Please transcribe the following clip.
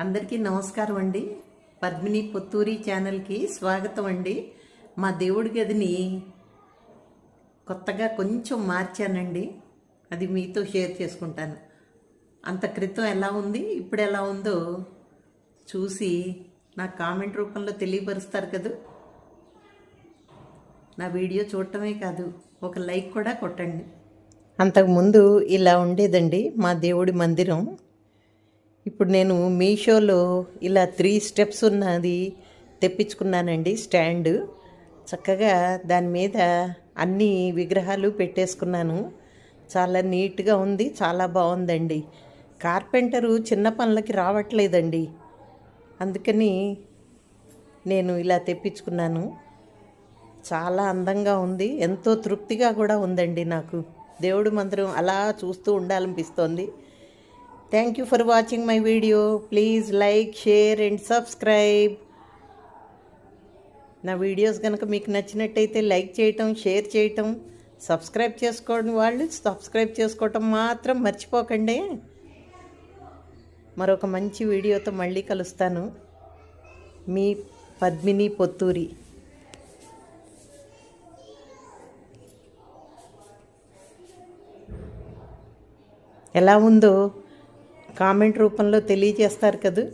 అందరికీ నమస్కారం అండి. పద్మిని పుత్తూరి ఛానల్కి స్వాగతం అండి. మా దేవుడి గదిని కొత్తగా కొంచెం మార్చానండి. అది మీతో షేర్ చేసుకుంటాను. అంత క్రితం ఎలా ఉంది ఇప్పుడు ఎలా ఉందో చూసి నా కామెంట్ రూపంలో తెలియపరుస్తారు కదా. నా వీడియో చూడటమే కాదు ఒక లైక్ కూడా కొట్టండి. అంతకుముందు ఇలా ఉండేదండి మా దేవుడి మందిరం. ఇప్పుడు నేను మీషోలో ఇలా త్రీ స్టెప్స్ ఉన్నది తెప్పించుకున్నానండి స్టాండ్ చక్కగా దాని మీద అన్ని విగ్రహాలు పెట్టేసుకున్నాను. చాలా నీట్గా ఉంది చాలా బాగుందండి. కార్పెంటరు చిన్న పనులకి రావట్లేదండి. అందుకని నేను ఇలా తెప్పించుకున్నాను. చాలా అందంగా ఉంది ఎంతో తృప్తిగా కూడా ఉందండి నాకు. దేవుడు మంత్రం అలా చూస్తూ ఉండాలనిపిస్తోంది. Thank you for watching my video please like share and subscribe నా వీడియోస్ కనుక మీకు నచ్చినట్టయితే లైక్ చేయటం షేర్ చేయటం సబ్స్క్రైబ్ చేసుకోండి వాళ్ళు సబ్స్క్రైబ్ చేసుకోవటం మాత్రం మర్చిపోకండి. మరొక మంచి వీడియోతో మళ్ళీ కలుస్తాను. మీ పద్మిని పొత్తూరి. ఎలా ఉందో కామెంట్ రూపంలో తెలియజేస్తారు కదా?